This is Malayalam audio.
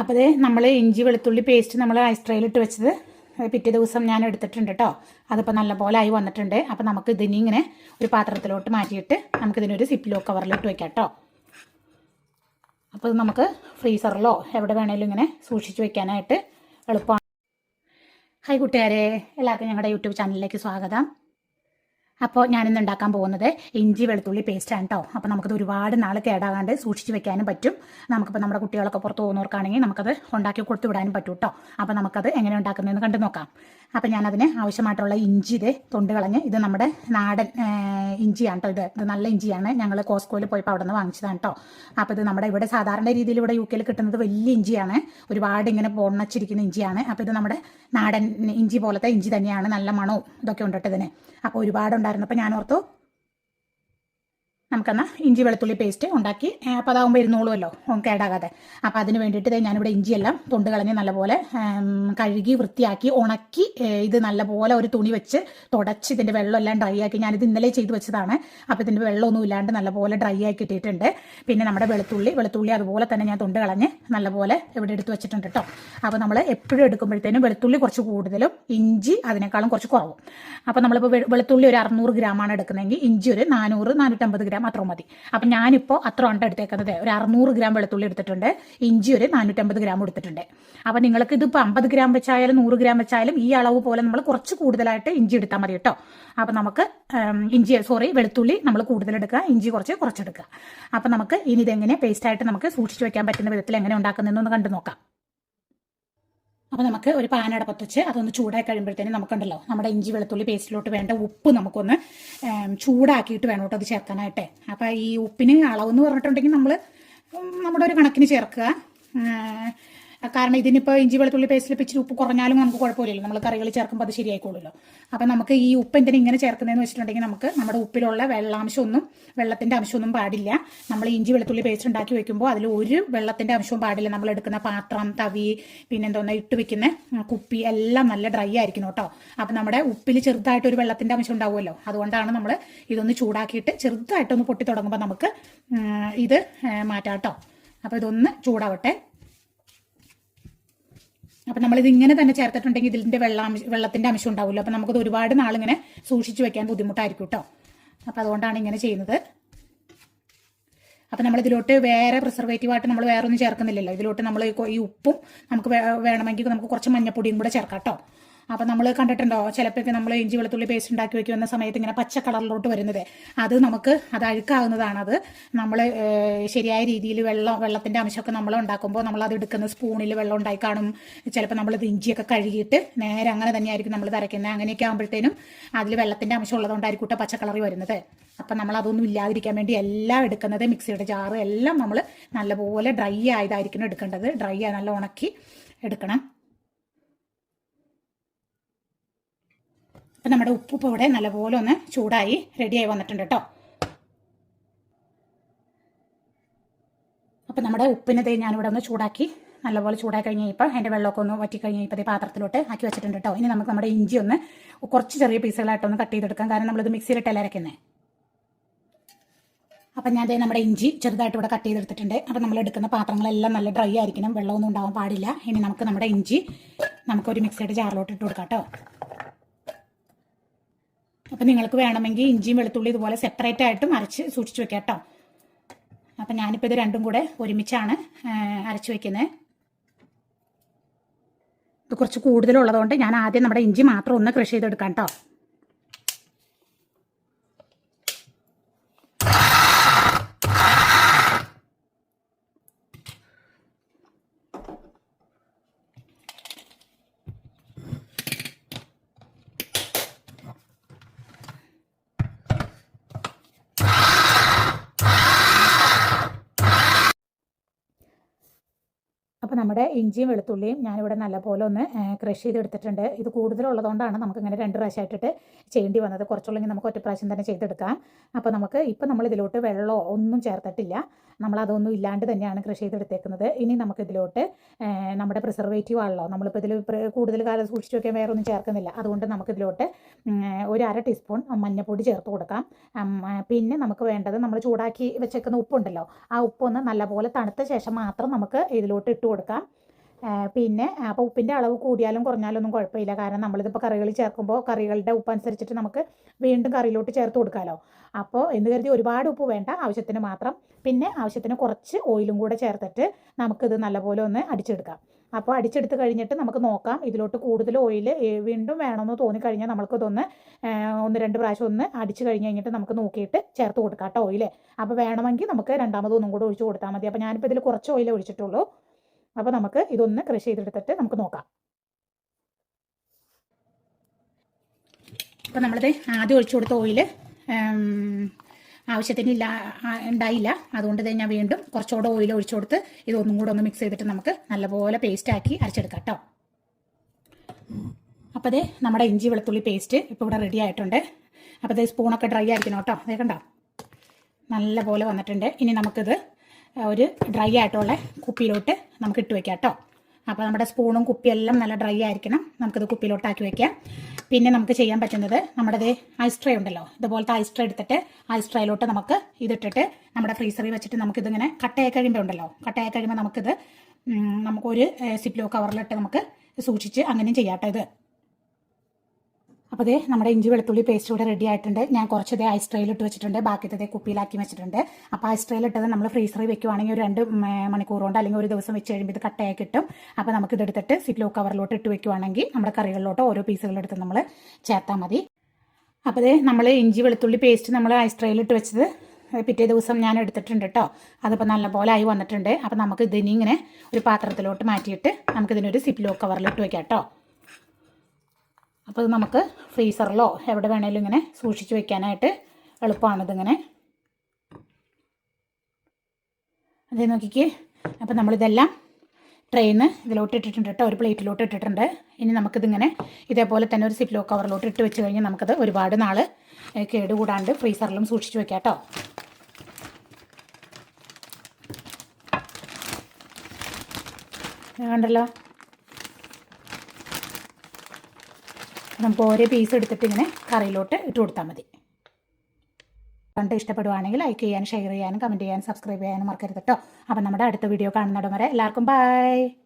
അപ്പോൾ ഇത് നമ്മൾ ഇഞ്ചി വെളുത്തുള്ളി പേസ്റ്റ് നമ്മൾ ഐസ് ട്രേയിലിട്ട് വെച്ചത്. അത് പിറ്റേ ദിവസം ഞാൻ എടുത്തിട്ടുണ്ട് കേട്ടോ അതിപ്പോൾ നല്ലപോലെ ആയി വന്നിട്ടുണ്ട്. അപ്പോൾ നമുക്ക് ഇതിനി ഇങ്ങനെ ഒരു പാത്രത്തിലോട്ട് മാറ്റിയിട്ട് നമുക്കിതിനൊരു സിപ്പിലോ കവറിലിട്ട് വെക്കാം കേട്ടോ അപ്പോൾ ഇത് നമുക്ക് ഫ്രീസറിലോ എവിടെ വേണേലും ഇങ്ങനെ സൂക്ഷിച്ച് വെക്കാനായിട്ട് എളുപ്പമാണ് ഹായ് കൂട്ടുകാരെ. എല്ലാവർക്കും ഞങ്ങളുടെ യൂട്യൂബ് ചാനലിലേക്ക് സ്വാഗതം. അപ്പോൾ ഞാനിന്ന് ഉണ്ടാക്കാൻ പോകുന്നത് ഇഞ്ചി വെളുത്തുള്ളി പേസ്റ്റാണ് കേട്ടോ അപ്പോൾ നമുക്കത് ഒരുപാട് നാൾ കേടാകാണ്ട് സൂക്ഷിച്ച് വെക്കാനും പറ്റും. നമുക്കിപ്പോൾ നമ്മുടെ കുട്ടികളൊക്കെ പുറത്ത് പോകുന്നവർക്കാണെങ്കിൽ നമുക്കത് ഉണ്ടാക്കി കൊടുത്തു വിടാനും പറ്റും കേട്ടോ അപ്പോൾ നമുക്കത് എങ്ങനെ ഉണ്ടാക്കുന്നതെന്ന് കണ്ടു നോക്കാം. അപ്പോൾ ഞാനതിന് ആവശ്യമായിട്ടുള്ള ഇഞ്ചി ഇത് തൊണ്ട് കളഞ്ഞ് ഇത് നമ്മുടെ നാടൻ ഇഞ്ചിയാണ് കേട്ടോ ഇത്. ഇത് നല്ല ഇഞ്ചിയാണ്. ഞങ്ങൾ കോസ്കോയിൽ പോയപ്പോൾ അവിടെ നിന്ന് വാങ്ങിച്ചതാണ് കേട്ടോ അപ്പോൾ ഇത് നമ്മുടെ ഇവിടെ സാധാരണ രീതിയിൽ ഇവിടെ യു കെയിൽ കിട്ടുന്നത് വലിയ ഇഞ്ചിയാണ്. ഒരുപാട് ഇങ്ങനെ പൊണ്ണച്ചിരിക്കുന്ന ഇഞ്ചിയാണ്. അപ്പോൾ ഇത് നമ്മുടെ നാടൻ ഇഞ്ചി പോലത്തെ ഇഞ്ചി തന്നെയാണ്. നല്ല മണവും ഇതൊക്കെ ഉണ്ട് ഇതിന്. അപ്പോൾ ഒരുപാട് അപ്പം ഞാൻ ഓർത്തു നമുക്കെന്നാൽ ഇഞ്ചി വെളുത്തുള്ളി പേസ്റ്റ് ഉണ്ടാക്കി അപ്പോൾ അതാകുമ്പോൾ ഇരുന്നോളുമല്ലോ കേടാകാതെ. അപ്പോൾ അതിന് വേണ്ടിയിട്ട് ഞാനിവിടെ ഇഞ്ചിയെല്ലാം തൊണ്ട് കളഞ്ഞ് നല്ലപോലെ കഴുകി വൃത്തിയാക്കി ഉണക്കി ഇത് നല്ലപോലെ ഒരു തുണി വെച്ച് തുടച്ച് ഇതിന്റെ വെള്ളമെല്ലാം ഡ്രൈ ആക്കി ഞാനിത് ഇന്നലെ ചെയ്ത് വെച്ചതാണ്. അപ്പോൾ ഇതിന്റെ വെള്ളമൊന്നും ഇല്ലാണ്ട് നല്ലപോലെ ഡ്രൈ ആക്കി ഇട്ടിട്ടുണ്ട് പിന്നെ നമ്മുടെ വെളുത്തുള്ളി വെളുത്തുള്ളി അതുപോലെ തന്നെ ഞാൻ തൊണ്ട് കളഞ്ഞ് നല്ലപോലെ ഇവിടെ എടുത്ത് വെച്ചിട്ടുണ്ട് കേട്ടോ അപ്പോൾ നമ്മൾ എപ്പോഴും എടുക്കുമ്പോഴത്തേനും വെളുത്തുള്ളി കുറച്ച് കൂടുതലും ഇഞ്ചി അതിനേക്കാളും കുറച്ച് കുറവും. അപ്പോൾ നമ്മളിപ്പോൾ വെളുത്തുള്ളി ഒരു അറുന്നൂറ് ഗ്രാമാണ് എടുക്കുന്നതെങ്കിൽ ഇഞ്ചി ഒരു നാനൂറ് നാനൂറ്റമ്പത് ഗ്രാം അത്ര മതി. അപ്പം ഞാനിപ്പോൾ അത്ര ഉണ്ട് എടുത്തേക്കുന്നത് ഒരു അറുന്നൂറ് ഗ്രാം വെളുത്തുള്ളി എടുത്തിട്ടുണ്ട്. ഇഞ്ചി ഒരു നാനൂറ്റമ്പത് ഗ്രാം എടുത്തിട്ടുണ്ട് അപ്പം നിങ്ങൾക്ക് ഇതിപ്പോൾ അമ്പത് ഗ്രാം വെച്ചായാലും നൂറ് ഗ്രാം വെച്ചായാലും ഈ അളവ് പോലെ നമ്മൾ കുറച്ച് കൂടുതലായിട്ട് ഇഞ്ചി എടുത്താൽ മതി കേട്ടോ. അപ്പം നമുക്ക് ഇഞ്ചി സോറി വെളുത്തുള്ളി നമ്മൾ കൂടുതലെടുക്കുക ഇഞ്ചി കുറച്ച് കുറച്ചെടുക്കുക അപ്പം നമുക്ക് ഇനി ഇതെങ്ങനെ പേസ്റ്റായിട്ട് നമുക്ക് സൂക്ഷിച്ച് വെക്കാൻ പറ്റുന്ന വിധത്തിൽ എങ്ങനെ ഉണ്ടാക്കുന്നതെന്നൊന്ന് കണ്ടു നോക്കാം. അപ്പോൾ നമുക്ക് ഒരു പാനട അടപ്പത്ത് വെച്ച് അതൊന്ന് ചൂടായി കഴിയുമ്പോഴത്തേനും നമുക്കുണ്ടല്ലോ നമ്മുടെ ഇഞ്ചി വെളുത്തുള്ളി പേസ്റ്റിലോട്ട് വേണ്ട ഉപ്പ് നമുക്കൊന്ന് ചൂടാക്കിയിട്ട് വേണം കേട്ടോ അത് ചേർക്കാനായിട്ട്. അപ്പോൾ ഈ ഉപ്പിന് അളവെന്ന് പറഞ്ഞിട്ടുണ്ടെങ്കിൽ നമ്മൾ നമ്മുടെ ഒരു കണക്കിന് ചേർക്കുക. കാരണം ഇതിനിപ്പോൾ ഇഞ്ചി വെളുത്തുള്ളി പേസ്റ്റിൽ ഇച്ചിരി ഉപ്പ് കുറഞ്ഞാലും നമുക്ക് കുഴപ്പമില്ലല്ലോ. നമ്മൾ കറികൾ ചേർക്കുമ്പോൾ അത് ശരിയായിക്കോളുമല്ലോ. അപ്പം നമുക്ക് ഈ ഉപ്പ് എന്തിനും ഇങ്ങനെ ചേർക്കുന്നതെന്ന് വെച്ചിട്ടുണ്ടെങ്കിൽ നമുക്ക് നമ്മുടെ ഉപ്പിലുള്ള വെള്ളാംശമൊന്നും വെള്ളത്തിന്റെ അംശമൊന്നും പാടില്ല. നമ്മൾ ഇഞ്ചി വെളുത്തുള്ളി പേസ്റ്റ് ഉണ്ടാക്കി വെക്കുമ്പോൾ അതിൽ ഒരു വെള്ളത്തിന്റെ അംശവും പാടില്ല. നമ്മൾ എടുക്കുന്ന പാത്രം തവി പിന്നെ എന്തോന്നാ ഇട്ട് വെക്കുന്ന കുപ്പി എല്ലാം നല്ല ഡ്രൈ ആയിരിക്കണം കേട്ടോ. അപ്പം നമ്മുടെ ഉപ്പിൽ ചെറുതായിട്ട് ഒരു വെള്ളത്തിന്റെ അംശം ഉണ്ടാവുമല്ലോ. അതുകൊണ്ടാണ് നമ്മൾ ഇതൊന്ന് ചൂടാക്കിയിട്ട് ചെറുതായിട്ടൊന്ന് പൊട്ടി തുടങ്ങുമ്പോൾ നമുക്ക് ഇത് മാറ്റാം കേട്ടോ. അപ്പോൾ ഇതൊന്ന് ചൂടാവട്ടെ. അപ്പം നമ്മളിത് ഇങ്ങനെ തന്നെ ചേർത്തിട്ടുണ്ടെങ്കിൽ ഇതിന്റെ വെള്ളം വെള്ളത്തിന്റെ അംശം ഉണ്ടാവില്ല അപ്പം നമുക്കത് ഒരുപാട് നാളിങ്ങനെ സൂക്ഷിച്ചു വെക്കാൻ ബുദ്ധിമുട്ടായിരിക്കും കേട്ടോ അപ്പം അതുകൊണ്ടാണ് ഇങ്ങനെ ചെയ്യുന്നത്. അപ്പം നമ്മൾ ഇതിലോട്ട് വേറെ പ്രിസർവേറ്റീവായിട്ട് നമ്മൾ വേറെ ഒന്നും ചേർക്കുന്നില്ലല്ലോ. ഇതിലോട്ട് നമ്മൾ ഈ ഉപ്പും നമുക്ക് വേണമെങ്കിൽ നമുക്ക് കുറച്ച് മഞ്ഞപ്പൊടിയും കൂടെ ചേർക്കാം കേട്ടോ അപ്പം നമ്മൾ കണ്ടിട്ടുണ്ടോ? ചിലപ്പോൾ നമ്മൾ ഇഞ്ചി വെളുത്തുള്ളി പേസ്റ്റ് ഉണ്ടാക്കി വെക്കുന്ന സമയത്ത് ഇങ്ങനെ പച്ച കളറിലോട്ട് വരുന്നത്. അത് നമുക്ക് അത് അഴുക്കാവുന്നതാണ് അത് നമ്മൾ ശരിയായ രീതിയിൽ വെള്ളം വെള്ളത്തിന്റെ അംശമൊക്കെ നമ്മൾ ഉണ്ടാക്കുമ്പോൾ നമ്മൾ അത് എടുക്കുന്ന സ്പൂണിൽ വെള്ളം ഉണ്ടായി കാണും. ചിലപ്പോൾ നമ്മളത് ഇഞ്ചിയൊക്കെ കഴുകിയിട്ട് നേരെ അങ്ങനെ തന്നെയായിരിക്കും നമ്മൾ തരയ്ക്കുന്നത്. അങ്ങനെയൊക്കെ ആകുമ്പോഴത്തേനും അതിൽ വെള്ളത്തിന്റെ അംശം ഉള്ളതുകൊണ്ടായിരിക്കും പച്ച കളറി വരുന്നത്. അപ്പം നമ്മൾ അതൊന്നും ഇല്ലാതിരിക്കാൻ വേണ്ടി എല്ലാം എടുക്കുന്നത് മിക്സിയുടെ ജാറ് എല്ലാം നമ്മൾ നല്ലപോലെ ഡ്രൈ ആയതായിരിക്കണം എടുക്കേണ്ടത്. ഡ്രൈ ആയി നല്ല ഉണക്കി എടുക്കണം. അപ്പം നമ്മുടെ ഉപ്പ് ഇപ്പോൾ ഇവിടെ നല്ലപോലെ ഒന്ന് ചൂടായി റെഡിയായി വന്നിട്ടുണ്ട് കേട്ടോ അപ്പം നമ്മുടെ ഉപ്പിനെ ദേ ഞാനിവിടെ ഒന്ന് ചൂടാക്കി നല്ലപോലെ ചൂടാക്കി കഴിഞ്ഞ് ഇപ്പം അതിന്റെ വെള്ളമൊക്കെ ഒന്ന് വറ്റി കഴിഞ്ഞ് ഇപ്പോൾ പാത്രത്തിലോട്ട് ആക്കി വെച്ചിട്ടുണ്ട് കേട്ടോ ഇനി നമുക്ക് നമ്മുടെ ഇഞ്ചി ഒന്ന് കുറച്ച് ചെറിയ പീസുകളായിട്ടൊന്ന് കട്ട് ചെയ്തെടുക്കാം. കാരണം നമ്മളിത് മിക്സിയിലിട്ടല്ല അരയ്ക്കുന്നത് അപ്പം ഞാൻ നമ്മുടെ ഇഞ്ചി ചെറുതായിട്ട് ഇവിടെ കട്ട് ചെയ്തെടുത്തിട്ടുണ്ട്. അപ്പം നമ്മൾ എടുക്കുന്ന പാത്രങ്ങളെല്ലാം നല്ല ഡ്രൈ ആയിരിക്കണം. വെള്ളമൊന്നും ഉണ്ടാവാൻ പാടില്ല. ഇനി നമുക്ക് നമ്മുടെ ഇഞ്ചി നമുക്കൊരു മിക്സിയുടെ ജാറിലോട്ട് ഇട്ട് കൊടുക്കാം കേട്ടോ അപ്പം നിങ്ങൾക്ക് വേണമെങ്കിൽ ഇഞ്ചിയും വെളുത്തുള്ളി ഇതുപോലെ സെപ്പറേറ്റ് ആയിട്ട് അരച്ച് സൂക്ഷിച്ച് വെക്കാം കേട്ടോ. അപ്പം ഞാനിപ്പോൾ ഇത് രണ്ടും കൂടെ ഒരുമിച്ചാണ് അരച്ച് വെക്കുന്നത് ഇത് കുറച്ച് കൂടുതലുള്ളതുകൊണ്ട് ഞാൻ ആദ്യം നമ്മുടെ ഇഞ്ചി മാത്രം ഒന്ന് ക്രഷ് ചെയ്തെടുക്കാം കേട്ടോ. അപ്പോൾ നമ്മുടെ ഇഞ്ചിയും വെളുത്തുള്ളിയും ഞാനിവിടെ നല്ലപോലെ ഒന്ന് ക്രഷ് ചെയ്തെടുത്തിട്ടുണ്ട്. ഇത് കൂടുതലുള്ളതുകൊണ്ടാണ് നമുക്ക് ഇങ്ങനെ രണ്ട് പ്രാവശ്യമായിട്ടിട്ട് ചെയ്യേണ്ടി വന്നത്. കുറച്ചുള്ളെങ്കിൽ നമുക്ക് ഒറ്റ പ്രാവശ്യം തന്നെ ചെയ്തെടുക്കാം. അപ്പോൾ നമുക്ക് ഇപ്പം നമ്മൾ ഇതിലോട്ട് വെള്ളമോ ഒന്നും ചേർത്തിട്ടില്ല. നമ്മൾ അതൊന്നും ഇല്ലാണ്ട് തന്നെയാണ് കൃഷി ചെയ്തെടുത്തേക്കുന്നത്. ഇനി നമുക്ക് ഇതിലോട്ട് നമ്മുടെ പ്രിസർവേറ്റീവ് ആണല്ലോ. നമ്മളിപ്പോൾ ഇതിൽ കൂടുതൽ കാലം സൂക്ഷിച്ച് വയ്ക്കാൻ വേറെ ഒന്നും ചേർക്കുന്നില്ല. അതുകൊണ്ട് നമുക്ക് ഇതിലോട്ട് ഉം, ഒരു അര ടീസ്പൂൺ മഞ്ഞൾപ്പൊടി ചേർത്ത് കൊടുക്കാം. പിന്നെ നമുക്ക് വേണ്ടത് നമ്മൾ ചൂടാക്കി വെച്ചേക്കുന്ന ഉപ്പുണ്ടല്ലോ. ആ ഉപ്പൊന്ന് നല്ലപോലെ തണുത്ത ശേഷം മാത്രം നമുക്ക് ഇതിലോട്ട് ഇട്ട് കൊടുക്കാം. ആ, പിന്നെ അപ്പോൾ ഉപ്പിന്റെ അളവ് കൂടിയാലും കുറഞ്ഞാലും ഒന്നും കുഴപ്പമില്ല. കാരണം നമ്മളിതിപ്പോൾ കറികൾ ചേർക്കുമ്പോൾ കറികളുടെ ഉപ്പ് അനുസരിച്ചിട്ട് നമുക്ക് വീണ്ടും കറിയിലോട്ട് ചേർത്ത് കൊടുക്കാമല്ലോ അപ്പോൾ എന്ന് കരുതി ഒരുപാട് ഉപ്പ് വേണ്ട ആവശ്യത്തിന് മാത്രം. പിന്നെ ആവശ്യത്തിന് കുറച്ച് ഓയിലും കൂടെ ചേർത്തിട്ട് നമുക്കിത് നല്ലപോലെ ഒന്ന് അടിച്ചെടുക്കാം. അപ്പോൾ അടിച്ചെടുത്ത് കഴിഞ്ഞിട്ട് നമുക്ക് നോക്കാം ഇതിലോട്ട് കൂടുതൽ ഓയിൽ വീണ്ടും വേണമെന്ന് തോന്നിക്കഴിഞ്ഞാൽ നമുക്കിതൊന്ന് ഒന്ന് രണ്ട് പ്രാവശ്യം ഒന്ന് അടിച്ച് കഴിഞ്ഞ് കഴിഞ്ഞിട്ട് നമുക്ക് നോക്കിയിട്ട് ചേർത്ത് കൊടുക്കാം കേട്ടോ ഓയിൽ അപ്പോൾ വേണമെങ്കിൽ നമുക്ക് രണ്ടാമതൊന്നും കൂടെ ഒഴിച്ച് കൊടുത്താൽ മതി. അപ്പോൾ ഞാനിപ്പോൾ ഇതിൽ കുറച്ച് ഓയിൽ ഒഴിച്ചിട്ടുള്ളൂ. അപ്പോൾ നമുക്ക് ഇതൊന്ന് ക്രഷ് ചെയ്തെടുത്തിട്ട് നമുക്ക് നോക്കാം. അപ്പോൾ നമ്മളിത് ആദ്യം ഒഴിച്ചു കൊടുത്ത ഓയിൽ ആവശ്യത്തിന് ഇല്ല ഉണ്ടായില്ല. അതുകൊണ്ട് തന്നെ ഞാൻ വീണ്ടും കുറച്ചുകൂടെ ഓയിൽ ഒഴിച്ചു കൊടുത്ത് ഇതൊന്നും കൂടെ ഒന്ന് മിക്സ് ചെയ്തിട്ട് നമുക്ക് നല്ലപോലെ പേസ്റ്റ് ആക്കി അരച്ചെടുക്കാം കേട്ടോ. അപ്പോൾ നമ്മുടെ ഇഞ്ചി വെളുത്തുള്ളി പേസ്റ്റ് ഇപ്പോൾ ഇവിടെ റെഡി ആയിട്ടുണ്ട്. അപ്പോൾ അതേ സ്പൂണൊക്കെ ഡ്രൈ ആയിരിക്കണം കേട്ടോ. അതേ കണ്ടോ? നല്ല പോലെ വന്നിട്ടുണ്ട്. ഇനി നമുക്കിത് ഒരു ഡ്രൈ ആയിട്ടുള്ള കുപ്പിയിലോട്ട് നമുക്ക് ഇട്ട് വെക്കാം കേട്ടോ. അപ്പോൾ നമ്മുടെ സ്പൂണും കുപ്പിയെല്ലാം നല്ല ഡ്രൈ ആയിരിക്കണം. നമുക്കിത് കുപ്പിയിലോട്ടാക്കി വെക്കാം. പിന്നെ നമുക്ക് ചെയ്യാൻ പറ്റുന്നത് നമ്മുടെ ഐസ് ട്രേ ഉണ്ടല്ലോ. ഇതുപോലത്തെ ഐസ് ട്രേ എടുത്തിട്ട് ഐസ് ട്രേയിലോട്ട് നമുക്ക് ഇതിട്ടിട്ട് നമ്മുടെ ഫ്രീസറിൽ വെച്ചിട്ട് നമുക്കിതിങ്ങനെ കട്ടയായി കഴിയുമ്പോൾ ഉണ്ടല്ലോ. കട്ടയായി കഴിയുമ്പോൾ നമുക്കിത് നമുക്കൊരു സിപ്ലോ കവറിലിട്ട് നമുക്ക് സൂക്ഷിച്ച് അങ്ങനെയും ചെയ്യാം ഇത്. അപ്പോൾ ദേ നമ്മുടെ ഇഞ്ചി വെളുത്തുള്ളി പേസ്റ്റ് ഇവിടെ റെഡി ആയിട്ടുണ്ട്. ഞാൻ കുറച്ച് ദേ ഐസ് ട്രെയിൽ ഇട്ട് വെച്ചിട്ടുണ്ട്. ബാക്കിയത്തെ ദേ കുപ്പിയിലാക്കി വെച്ചിട്ടുണ്ട്. അപ്പോൾ ഐസ് ട്രെയിൽ ഇട്ടത് നമ്മൾ ഫ്രീസറിൽ വെക്കുവാണെങ്കിൽ ഒരു രണ്ട് മണിക്കൂർ കൊണ്ട് അല്ലെങ്കിൽ ഒരു ദിവസം വെച്ച് കഴിയുമ്പോൾ ഇത് കട്ടയായി കിട്ടും. അപ്പോൾ നമുക്ക് ഇതെടുത്തിട്ട് സിഗ്ലോ കവറിലോട്ട് ഇട്ട് വെക്കുവാണെങ്കിൽ നമ്മുടെ കറികളിലോട്ട് ഓരോ പീസുകളെടുത്ത് നമ്മൾ ചേർത്താൽ മതി. അപ്പോൾ ദേ നമ്മൾ ഇഞ്ചി വെളുത്തുള്ളി പേസ്റ്റ് നമ്മൾ ഐസ് ട്രെയിൽ ഇട്ട് വെച്ചത് പിറ്റേ ദിവസം ഞാൻ എടുത്തിട്ടുണ്ട് കേട്ടോ അതിപ്പോൾ നല്ലപോലെ ആയി വന്നിട്ടുണ്ട്. അപ്പോൾ നമുക്ക് ഇതിനിങ്ങനെ ഒരു പാത്രത്തിലോട്ട് മാറ്റിയിട്ട് നമുക്കിതിനൊരു സിപ്ലോ കവറിലിട്ട് വെക്കാം കേട്ടോ അപ്പോൾ നമുക്ക് ഫ്രീസറിലോ എവിടെ വേണേലും ഇങ്ങനെ സൂക്ഷിച്ച് വെക്കാനായിട്ട് എളുപ്പമാണിതിങ്ങനെ അതേ നോക്കിക്കേ. അപ്പോൾ നമ്മളിതെല്ലാം ട്രെയിന്ന് ഇതിലോട്ട് ഇട്ടിട്ടുണ്ട് കേട്ടോ ഒരു പ്ലേറ്റിലോട്ട് ഇട്ടിട്ടുണ്ട്. ഇനി നമുക്കിതിങ്ങനെ ഇതേപോലെ തന്നെ ഒരു സിപ്ലോ കവറിലോട്ട് ഇട്ട് വെച്ച് കഴിഞ്ഞാൽ നമുക്കത് ഒരുപാട് നാൾ കേടുകൂടാണ്ട് ഫ്രീസറിലും സൂക്ഷിച്ച് വെക്കാം കേട്ടോ. കണ്ടല്ലോ? നമുക്ക് ഓരോ പീസ് എടുത്തിട്ട് ഇങ്ങനെ കറിയിലോട്ട് ഇട്ട് കൊടുത്താൽ മതി. കണ്ട് ഇഷ്ടപ്പെടുവാണെങ്കിൽ ലൈക്ക് ചെയ്യാനും ഷെയർ ചെയ്യാനും കമന്റ് ചെയ്യാനും സബ്സ്ക്രൈബ് ചെയ്യാനും മറക്കരുത് കേട്ടോ അപ്പം നമ്മുടെ അടുത്ത വീഡിയോ കാണുന്നിടം വരെ എല്ലാവർക്കും ബൈ